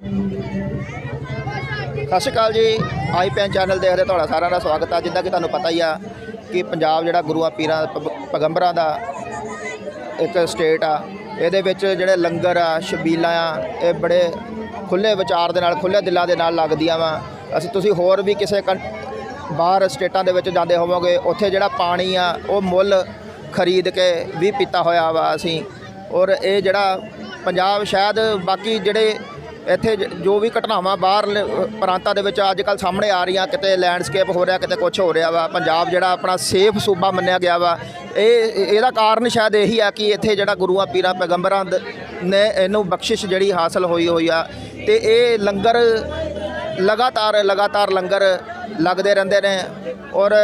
ਸਤਿ ਸ਼੍ਰੀ ਅਕਾਲ ਜੀ। ਆਈ PAN channel ਦੇਖਦੇ ਤੁਹਾਡਾ ਸਾਰਿਆਂ ਦਾ ਸਵਾਗਤ ਆ। ਜਿੱਦਾਂ ਕਿ ਤੁਹਾਨੂੰ ਪਤਾ ਹੀ ਆ ਕਿ ਪੰਜਾਬ ਜਿਹੜਾ ਗੁਰੂਆਂ, ਪੀਰਾਂ ਪ- ਪੈਗੰਬਰਾਂ ਦਾ ਇੱਕ ਸਟੇਟ ਆ। ਇਹਦੇ ਵਿੱਚ ਜਿਹੜੇ ਲੰਗਰ ਆ ਛਬੀਲਾਂ ਆ, ਇਹ ਬੜੇ ਖੁੱਲੇ ਵਿਚਾਰ ਦੇ ਨਾਲ ਖੁੱਲੇ ਦਿਲਾਂ ਦੇ ਨਾਲ ਲੱਗਦੀਆਂ ਵਾ। ਅਸੀਂ ਤੁਸੀਂ ਹੋਰ ਵੀ ਕਿਸੇ ਕੰ- ਬਾਹਰ ਸਟੇਟਾਂ ਦੇ ਵਿੱਚ ਜਾਂਦੇ ਹੋਵੋਗੇ, ਉੱਥੇ ਜਿਹੜਾ ਪਾਣੀ ਆ, ਉਹ ਮੁੱਲ ਖਰੀਦ ਕੇ ਵੀ ਪੀਤਾ ਹੋਇਆ ਵਾ ਅਸੀਂ। ਔਰ ਇਹ ਜਿਹੜਾ ਪੰਜਾਬ ਸ਼ਾਇਦ ਬਾਕੀ ਜਿਹੜੇ ਇੱਥੇ ਜ- ਜੋ ਵੀ ਘਟਨਾਵਾਂ ਬਾਹਰ ਪ੍ਰਾਂਤਾਂ ਦੇ ਵਿੱਚ ਅੱਜ ਕੱਲ ਸਾਹਮਣੇ ਆ ਰਹੀਆਂ, ਕਿਤੇ ਲੈਂਡਸਕੇਪ ਹੋ ਰਿਹਾ, ਕਿਤੇ ਕੁਝ ਹੋ ਰਿਹਾ ਵਾ, ਪੰਜਾਬ ਜਿਹੜਾ ਆਪਣਾ ਸੇਫ ਸੂਬਾ ਮੰਨਿਆ ਗਿਆ ਵਾ, ਇਹ, ਇਹਦਾ ਕਾਰਨ ਸ਼ਾਇਦ ਇਹੀ ਆ ਕਿ ਇੱਥੇ ਜਿਹੜਾ ਗੁਰੂਆਂ ਪੀਰਾਂ ਪੈਗੰਬਰਾਂ ਦ- ਨੇ ਇਹਨੂੰ ਬਖਸ਼ਿਸ਼ ਜਿਹੜੀ ਹਾਸਲ ਹੋਈ ਹੋਈ ਆ, ਤੇ ਇਹ ਲੰਗਰ ਲਗਾਤਾਰ ਲਗਾਤਾਰ ਲੰਗਰ ਲੱਗਦੇ ਰਹਿੰਦੇ ਨੇ ਔਰ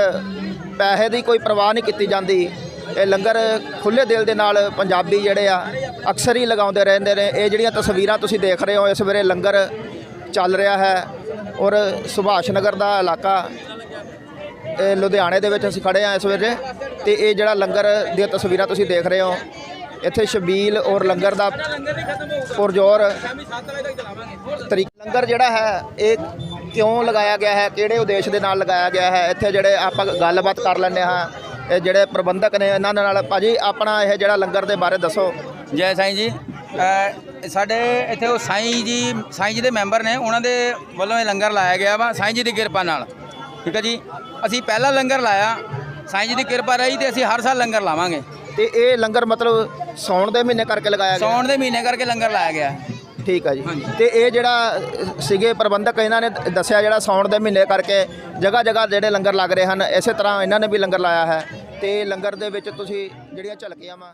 ਪੈਸੇ ਦੀ ਕੋਈ ਪਰਵਾਹ ਨਹੀਂ ਕੀਤੀ ਜਾਂਦੀ। ਇਹ ਲੰਗਰ ਖੁੱਲੇ ਦਿਲ ਦੇ ਨਾਲ ਪੰਜਾਬੀ ਜਿਹੜੇ ਆ ਅਕਸਰ ਹੀ ਲਗਾਉਂਦੇ ਰਹਿੰਦੇ ਨੇ। ਇਹ ਜਿਹੜੀਆਂ ਤਸਵੀਰਾਂ ਤੁਸੀਂ ਦੇਖ ਰਹੇ ਹੋ, ਇਸ ਵੇਲੇ ਲੰਗਰ ਚੱਲ ਰਿਹਾ ਹੈ ਔਰ ਸੁਭਾਸ਼ ਨਗਰ ਦਾ ਇਲਾਕਾ, ਇਹ ਲੁਧਿਆਣੇ ਦੇ ਵਿੱਚ ਅਸੀਂ ਖੜੇ ਆ ਇਸ ਵੇਲੇ ਤੇ ਇਹ ਜਿਹੜਾ ਲੰਗਰ ਦੀਆਂ ਤਸਵੀਰਾਂ ਤੁਸੀਂ ਦੇਖ ਰਹੇ ਹੋ, ਇੱਥੇ ਸ਼ਬੀਲ ਔਰ ਲੰਗਰ ਦਾ ਪੁਰਜੋਰ ਤਰੀਕਾ ਲੰਗਰ ਜਿਹੜਾ ਹੈ, ਇਹ ਕਿਉਂ ਲਗਾਇਆ ਗਿਆ ਹੈ, ਕਿਹੜੇ ਉਦੇਸ਼ ਦੇ ਨਾਲ ਲਗਾਇਆ ਗਿਆ ਹੈ? ਇੱਥੇ ਜਿਹੜੇ ਆਪਾਂ ਗੱਲਬਾਤ ਕਰ ਲੈਂਦੇ ਹਾਂ। ਇਹ ਜਿਹੜੇ ਪ੍ਰਬੰਧਕ ਨੇ ਇਹਨਾਂ ਦੇ ਨਾਲ ਭਾਜੀ ਆਪਣਾ ਇਹ ਜਿਹੜਾ ਲੰਗਰ ਦੇ ਬਾਰੇ ਦੱਸੋ। ਜੈ ਸਾਈਂ ਜੀ। ਅ, ਸਾਡੇ ਇੱਥੇ ਉਹ ਸਾਈਂ ਜੀ ਸਾਈਂ ਜੀ ਦੇ ਮੈਂਬਰ ਨੇ ਉਹਨਾਂ ਦੇ ਵੱਲੋਂ ਇਹ ਲੰਗਰ ਲਾਇਆ ਗਿਆ ਵਾ ਸਾਈਂ ਜੀ ਦੀ ਕਿਰਪਾ ਨਾਲ। ਠੀਕ ਹੈ ਜੀ? ਅਸੀਂ ਪਹਿਲਾ ਲੰਗਰ ਲਾਇਆ ਸਾਈਂ ਜੀ ਦੀ ਕਿਰਪਾ ਰਹੀ ਤੇ ਅਸੀਂ ਹਰ ਸਾਲ ਲੰਗਰ ਲਾਵਾਂਗੇ। ਤੇ ਇਹ ਲੰਗਰ ਮਤਲਬ ਸੌਣ ਦੇ ਮਹੀਨੇ ਕਰਕੇ ਲਗਾਇਆ ਗਿਆ? ਸੌਣ ਦੇ ਮਹੀਨੇ ਕਰਕੇ ਲੰਗਰ ਲਾਇਆ ਗਿਆ। ਠੀਕ ਆ ਜੀ। ਤੇ ਇਹ ਜਿਹੜਾ ਸੀਗੇ ਪ੍ਰਬੰਧਕ, ਇਹਨਾਂ ਨੇ ਦੱਸਿਆ ਜਿਹੜਾ ਸੌਣ ਦੇ ਮਹੀਨੇ ਕਰਕੇ ਜਗ੍ਹਾ ਜਗ੍ਹਾ ਜਿਹੜੇ ਲੰਗਰ ਲੱਗ ਰਹੇ ਹਨ, ਇਸੇ ਤਰ੍ਹਾਂ ਇਹਨਾਂ ਨੇ ਵੀ ਲੰਗਰ ਲਾਇਆ ਹੈ। ਤੇ ਲੰਗਰ ਦੇ ਵਿੱਚ ਤੁਸੀਂ ਜਿਹੜੀਆਂ ਝਲਕੀਆਂ ਵਾ